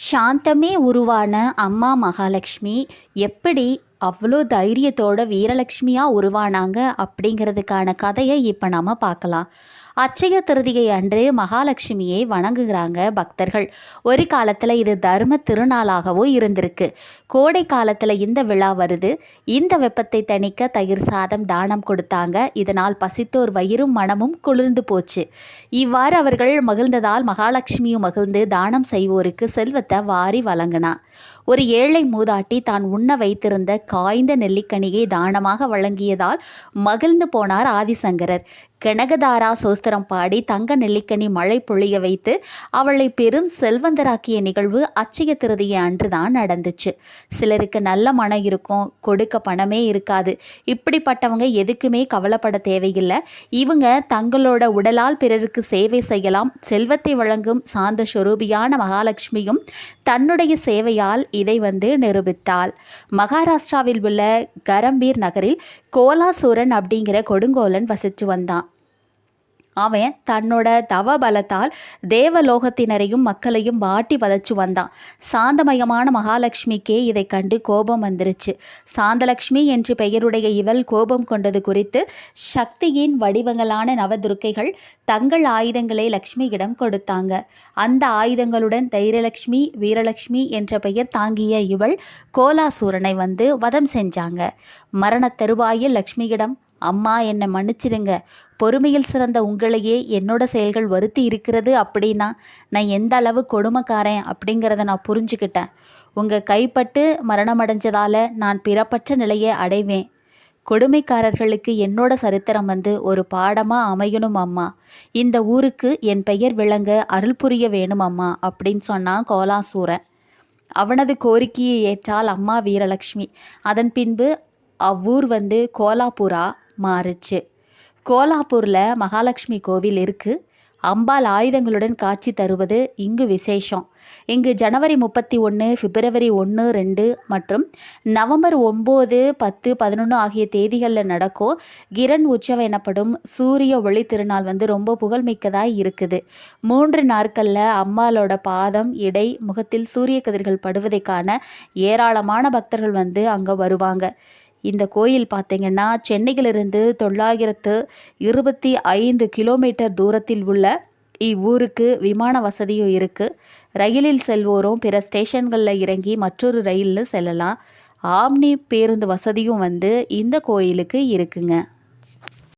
சாந்தமே உருவான அம்மா மகாலட்சுமி எப்படி அவ்வளோ தைரியத்தோட வீரலட்சுமியாக உருவானாங்க அப்படிங்கிறதுக்கான கதையை இப்போ நம்ம பார்க்கலாம். அச்சய திருதிகை அன்று மகாலட்சுமியை வணங்குகிறாங்க பக்தர்கள். ஒரு காலத்தில் இது தர்ம திருநாளாகவும் இருந்திருக்கு. கோடை காலத்தில் இந்த விழா வருது. இந்த வெப்பத்தை தணிக்க தயிர் சாதம் தானம் கொடுத்தாங்க. இதனால் பசித்தோர் வயிறும் மனமும் குளிர்ந்து போச்சு. இவ்வாறு அவர்கள் மகிழ்ந்ததால் மகாலட்சுமியும் மகிழ்ந்து தானம் செய்வோருக்கு செல்வத்தை வாரி வழங்கினா ஒரு ஏழை மூதாட்டி தான் உண்ண வைத்திருந்த காய்ந்த நெல்லிக்கனியை தானமாக வழங்கியதால் மகிழ்ந்து போனார் ஆதிசங்கரர். கனகதாரா சோஸ்திரம் பாடி தங்க நெல்லிக்கனி மழை பொழிய வைத்து அவளை பெரும் செல்வந்தராக்கிய நிகழ்வு அச்சய திருதிய அன்றுதான் நடந்துச்சு. சிலருக்கு நல்ல மனம் இருக்கும் கொடுக்க பணமே இருக்காது. இப்படிப்பட்டவங்க எதுக்குமே கவலைப்பட தேவையில்லை. இவங்க தங்களோட உடலால் பிறருக்கு சேவை செய்யலாம் செல்வத்தை வழங்கும் சாந்த ஸ்வரூபியான மகாலட்சுமியும் தன்னுடைய சேவையால் இதை வந்து நிரூபித்தாள். மகாராஷ்டிராவில் உள்ள கரம்பீர் நகரில் கோலாசூரன் அப்படிங்கிற கொடுங்கோலன் வசித்து வந்தான். அவன் தன்னோட தவ பலத்தால் தேவலோகத்தினரையும் மக்களையும் வாட்டி வதச்சு வந்தான். சாந்தமயமான மகாலட்சுமிக்கே இதை கண்டு கோபம் வந்துருச்சு. சாந்தலட்சுமி என்று பெயருடைய இவள் கோபம் கொண்டது குறித்து சக்தியின் வடிவங்களான நவதுர்க்கைகள் தங்கள் ஆயுதங்களை லக்ஷ்மியிடம் கொடுத்தாங்க. அந்த ஆயுதங்களுடன் தைரியலட்சுமி வீரலட்சுமி என்ற பெயர் தாங்கிய இவள் கோலாசூரனை வந்து வதம் செஞ்சாங்க. மரண தருவாயில் லக்ஷ்மியிடம் அம்மா என்னை மன்னிச்சிடுங்க. பொறுமையில் சிறந்த உங்களையே என்னோட செயல்கள் வருத்தி இருக்கிறது அப்படின்னா நான் எந்த அளவு கொடுமைக்காரன் அப்படிங்கிறத நான் புரிஞ்சுக்கிட்டேன். உங்கள் கைப்பட்டு மரணமடைஞ்சதால் நான் பிறப்பற்ற நிலையை அடைவேன். கொடுமைக்காரர்களுக்கு என்னோட சரித்திரம் வந்து ஒரு பாடமாக அமையணும் அம்மா. இந்த ஊருக்கு என் பெயர் விளங்க அருள் புரிய வேணும் அம்மா அப்படின்னு சொன்னான் கோலாசூரன். அவனது கோரிக்கையை ஏற்றால் அம்மா வீரலட்சுமி. அதன் பின்பு அவ்வூர் வந்து கோலாபுரா. மாறுச்சு. கோலாப்பூரில் மகாலட்சுமி கோவில் இருக்குது அம்பாள் ஆயுதங்களுடன் காட்சி தருவது இங்கு விசேஷம். இங்கு ஜனவரி முப்பத்தி ஒன்று பிப்ரவரி ஒன்று ரெண்டு மற்றும் நவம்பர் ஒம்பது பத்து பதினொன்று ஆகிய தேதிகளில் நடக்கும் கிரண் உற்சவம் எனப்படும் சூரிய ஒளி திருநாள் வந்து ரொம்ப புகழ்மிக்கதாக இருக்குது. மூன்று நாட்களில் அம்பாளோட பாதம் இடை முகத்தில் சூரிய கதிர்கள் படுவதை காண ஏராளமான பக்தர்கள் வந்து அங்கே வருவாங்க. இந்த கோயில் பார்த்திங்கன்னா சென்னையிலிருந்து தொள்ளாயிரத்து இருபத்தி ஐந்து கிலோமீட்டர் தூரத்தில் உள்ள இவ்வூருக்கு விமான வசதியும் இருக்குது ரயிலில் செல்வோரும் பிற ஸ்டேஷன்களில் இறங்கி மற்றொரு ரயிலில் செல்லலாம். ஆம்னி பேருந்து வசதியும் வந்து இந்த கோயிலுக்கு இருக்குங்க.